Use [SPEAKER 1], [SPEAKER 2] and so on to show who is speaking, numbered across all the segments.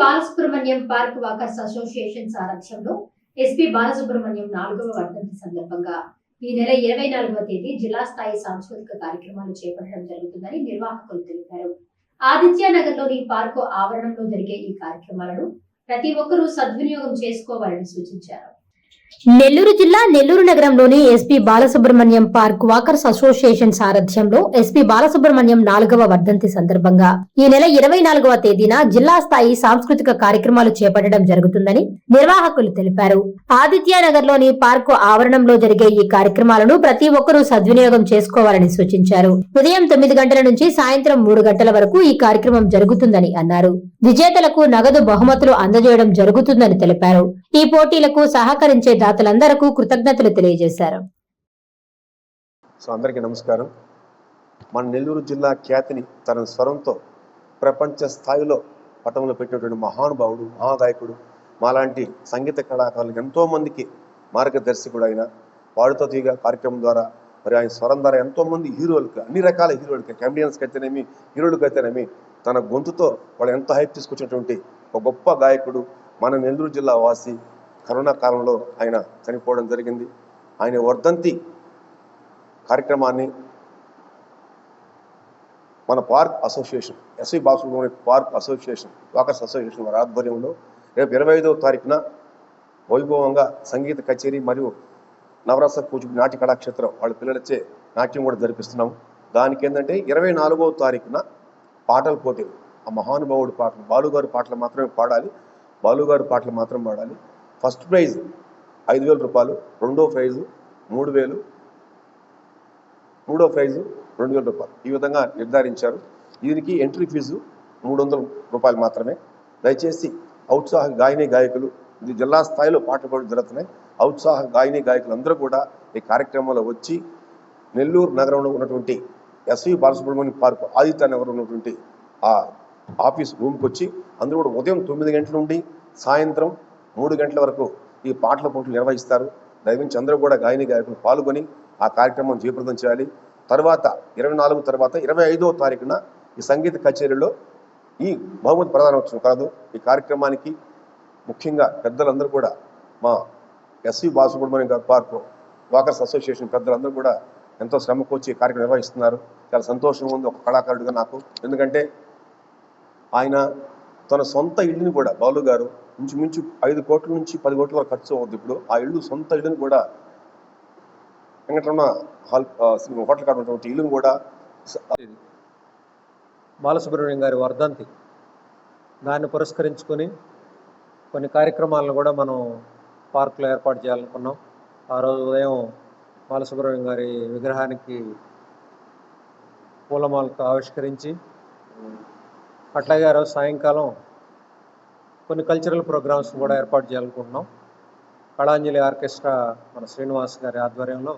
[SPEAKER 1] Balasubrahmanyam park walkers association సారథ్యంలో SP Balasubrahmanyam నాలుగవ వర్ధంతి సందర్భంగా ఈ నెల ఇరవై నాలుగవ తేదీ జిల్లా స్థాయి సాంస్కృతిక కార్యక్రమాలు చేపట్టడం జరుగుతుందని నిర్వాహకులు తెలిపారు. ఆదిత్యనగర్లోని పార్కు ఆవరణంలో జరిగే ఈ కార్యక్రమాలను ప్రతి ఒక్కరూ సద్వినియోగం చేసుకోవాలని సూచించారు.
[SPEAKER 2] నెల్లూరు జిల్లా నెల్లూరు నగరంలోని SP Balasubrahmanyam park walkers association సారథ్యంలో ఎస్పీ బాలసుబ్రహ్మణ్యం నాలుగవ వర్ధంతి సందర్భంగా ఈ నెల ఇరవై నాలుగవ తేదీన జిల్లా స్థాయి సాంస్కృతిక కార్యక్రమాలు చేపట్టడం జరుగుతుందని నిర్వాహకులు తెలిపారు. ఆదిత్యనగర్లోని పార్కు ఆవరణంలో జరిగే ఈ కార్యక్రమాలను ప్రతి ఒక్కరూ సద్వినియోగం చేసుకోవాలని సూచించారు. ఉదయం తొమ్మిది గంటల నుంచి సాయంత్రం మూడు గంటల వరకు ఈ కార్యక్రమం జరుగుతుందని అన్నారు. విజేతలకు నగదు బహుమతులు అందజేయడం జరుగుతుందని తెలిపారు. ఈ పోటీలకు సహకరించే దాతలందరకు కృతజ్ఞతలు తెలియజేశారు.
[SPEAKER 3] సో అందరికీ నమస్కారం. మన నెల్లూరు జిల్లా ఖ్యాతిని తన స్వరంతో ప్రపంచ స్థాయిలో పటంలో పెట్టినటువంటి మహానుభావుడు మహాగాయకుడు మాలాంటి సంగీత కళాకారులకు ఎంతో మందికి మార్గదర్శకుడు అయిన వాడుతో తీగ కార్యక్రమం ద్వారా మరి ఆయన స్వరం ద్వారా ఎంతో మంది హీరోలకు అన్ని రకాల హీరోలకి కమెడియన్స్కి అయితేనేమి హీరోలకు అయితేనేమి తన గొంతుతో వాళ్ళు ఎంతో హైప్ తీసుకొచ్చినటువంటి ఒక గొప్ప గాయకుడు మన నెల్లూరు జిల్లా వాసి కరోనా కాలంలో ఆయన చనిపోవడం జరిగింది. ఆయన వర్ధంతి కార్యక్రమాన్ని మన పార్క్ అసోసియేషన్ ఎస్వి బాసులోని పార్క్ అసోసియేషన్ వాకర్స్ అసోసియేషన్ వారి ఆధ్వర్యంలో రేపు ఇరవై ఐదవ తారీఖున వైభవంగా సంగీత కచేరీ మరియు నవరస కూచిపూడి నాట్య కళాక్షేత్రం వాళ్ళ పిల్లలచే నాట్యం కూడా జరిపిస్తున్నాం దానికి ఏంటంటే ఇరవై నాలుగవ తారీఖున పాటల పోటీలు. ఆ మహానుభావుడి పాటలు బాలుగారు పాటలు మాత్రమే పాడాలి. బాలుగారు పాటలు మాత్రం పాడాలి. ఫస్ట్ ప్రైజ్ ఐదు వేల రూపాయలు రెండో ప్రైజు మూడు వేలు మూడో ప్రైజు రెండు వేల రూపాయలు. ఈ విధంగా నిర్ధారించారు. దీనికి ఎంట్రీ ఫీజు మూడు వందల రూపాయలు మాత్రమే. దయచేసి ఔత్సాహ గాయని గాయకులు ఇది జిల్లా స్థాయిలో పాటలు పాడు జరుగుతున్నాయి. ఔత్సాహ గాయని గాయకులు అందరూ కూడా ఈ కార్యక్రమంలో వచ్చి నెల్లూరు నగరంలో ఉన్నటువంటి ఎస్వి బాలసుబ్రహ్మణ్యం పార్క్ ఆదిత్య నగరంలో ఉన్నటువంటి ఆ ఆఫీస్ రూమ్కి వచ్చి అందరూ కూడా ఉదయం తొమ్మిది గంటల నుండి సాయంత్రం మూడు గంటల వరకు ఈ పాటల పోటీలు నిర్వహిస్తారు. దయవించి అందరూ కూడా గాయని గాయకులు పాల్గొని ఆ కార్యక్రమం జయప్రదం చేయాలి. తర్వాత ఇరవై నాలుగు తర్వాత ఇరవై ఐదో తారీఖున ఈ సంగీత కచేరీలో ఈ బహుమతి ప్రధానోత్సవం కాదు ఈ కార్యక్రమానికి ముఖ్యంగా పెద్దలందరూ కూడా మా SV Balasubrahmanyam park park walkers association పెద్దలందరూ కూడా ఎంతో శ్రమకు వచ్చి ఈ కార్యక్రమం నిర్వహిస్తున్నారు. చాలా సంతోషంగా ఉంది. ఒక కళాకారుడిగా నాకు. ఎందుకంటే ఆయన తన సొంత ఇల్లుని కూడా బాలు గారు ఇంచుమించు ఐదు కోట్ల నుంచి పది కోట్ల వరకు ఖర్చు అవుద్ది ఇప్పుడు. ఆ ఇల్లు సొంత ఇల్లుని కూడా వెంకటరమణ హాల్ హోటల్ కాడ ఉన్నటువంటి ఇల్లుని కూడా
[SPEAKER 4] బాలసుబ్రహ్మణ్యం గారి వర్ధంతి. దాన్ని పురస్కరించుకొని కొన్ని కార్యక్రమాలను కూడా మనం పార్కులో ఏర్పాటు చేయాలనుకున్నాం. ఆ రోజు ఉదయం బాలసుబ్రహ్మణ్యం గారి విగ్రహానికి పూలమాలతో ఆవిష్కరించి అట్లాగే ఆ రోజు సాయంకాలం కొన్ని కల్చరల్ ప్రోగ్రామ్స్ కూడా ఏర్పాటు చేయాలనుకుంటున్నాం. కళాంజలి ఆర్కెస్ట్రా మన శ్రీనివాస్ గారి ఆధ్వర్యంలో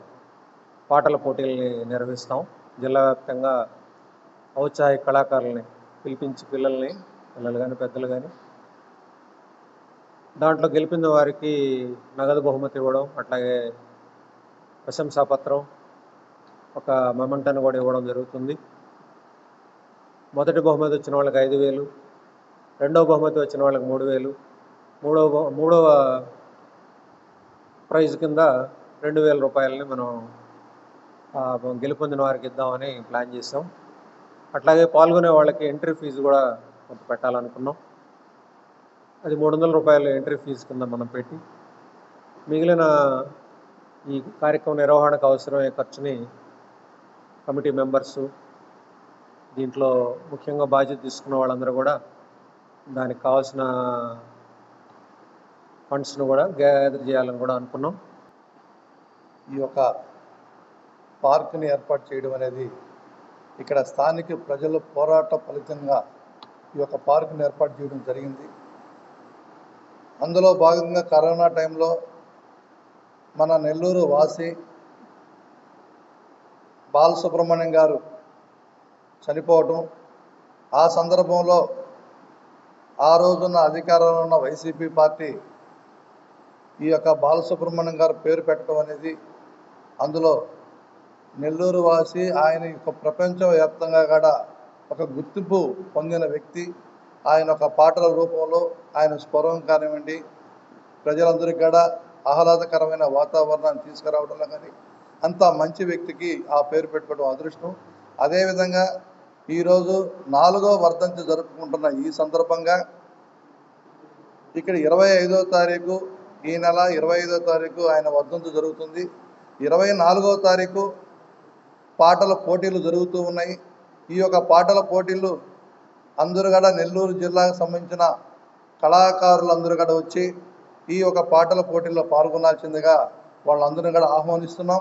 [SPEAKER 4] పాటల పోటీల్ని నిర్వహిస్తాం. జిల్లా వ్యాప్తంగా ఔత్సాహిక కళాకారుల్ని పిలిపించి పిల్లల్ని పిల్లలు కానీ పెద్దలు కానీ దాంట్లో గెలిపిన వారికి నగదు బహుమతి ఇవ్వడం అట్లాగే ప్రశంసాపత్రం ఒక మెమంటను కూడా ఇవ్వడం జరుగుతుంది. మొదటి బహుమతి వచ్చిన వాళ్ళకి ఐదు వేలు రెండవ బహుమతి వచ్చిన వాళ్ళకి మూడు వేలు మూడవ మూడవ ప్రైజ్ కింద రెండు వేల రూపాయలని మనం గెలుపొందిన వారికి ఇద్దామని ప్లాన్ చేసాం అట్లాగే పాల్గొనే వాళ్ళకి ఎంట్రీ ఫీజు కూడా కొంత పెట్టాలనుకున్నాం. అది మూడు వందల రూపాయలు ఎంట్రీ ఫీజు కింద మనం పెట్టి మిగిలిన ఈ కార్యక్రమ నిర్వహణకు అవసరమయ్యే ఖర్చుని కమిటీ మెంబర్సు దీంట్లో ముఖ్యంగా బాధ్యత తీసుకున్న వాళ్ళందరూ కూడా దానికి కావాల్సిన ఫండ్స్ను కూడా గ్యాదర్ చేయాలని కూడా అనుకున్నాం.
[SPEAKER 5] ఈ యొక్క పార్కుని ఏర్పాటు చేయడం అనేది ఇక్కడ స్థానిక ప్రజల పోరాట ఫలితంగా ఈ యొక్క పార్కుని ఏర్పాటు చేయడం జరిగింది. అందులో భాగంగా కరోనా టైంలో మన నెల్లూరు వాసి బాలసుబ్రహ్మణ్యం గారు చనిపోవటం. ఆ సందర్భంలో ఆ రోజున అధికారంలో ఉన్న వైసీపీ పార్టీ ఈ యొక్క బాలసుబ్రహ్మణ్యం గారు పేరు పెట్టడం అనేది అందులో నెల్లూరు వాసి ఆయన యొక్క ప్రపంచవ్యాప్తంగా కూడా ఒక గుర్తింపు పొందిన వ్యక్తి. ఆయన ఒక పాటల రూపంలో ఆయన స్వరం కానివ్వండి ప్రజలందరికీ కూడా ఆహ్లాదకరమైన వాతావరణాన్ని తీసుకురావడంలో కానీ అంత మంచి వ్యక్తికి ఆ పేరు పెట్టుకోవడం అదృష్టం. అదేవిధంగా ఈరోజు నాలుగో వర్ధంతి జరుపుకుంటున్న ఈ సందర్భంగా ఇక్కడ ఇరవై ఐదో తారీఖు ఈ నెల ఇరవై ఐదో తారీఖు ఆయన వర్ధంతి జరుగుతుంది. ఇరవై నాలుగో తారీఖు పాటల పోటీలు జరుగుతూ ఉన్నాయి. ఈ యొక్క పాటల పోటీలు అందరూ కూడా నెల్లూరు జిల్లాకు సంబంధించిన కళాకారులు అందరూ కూడా వచ్చి ఈ యొక్క పాటల పోటీల్లో పాల్గొనాల్సిందిగా వాళ్ళందరినీ కూడా ఆహ్వానిస్తున్నాం.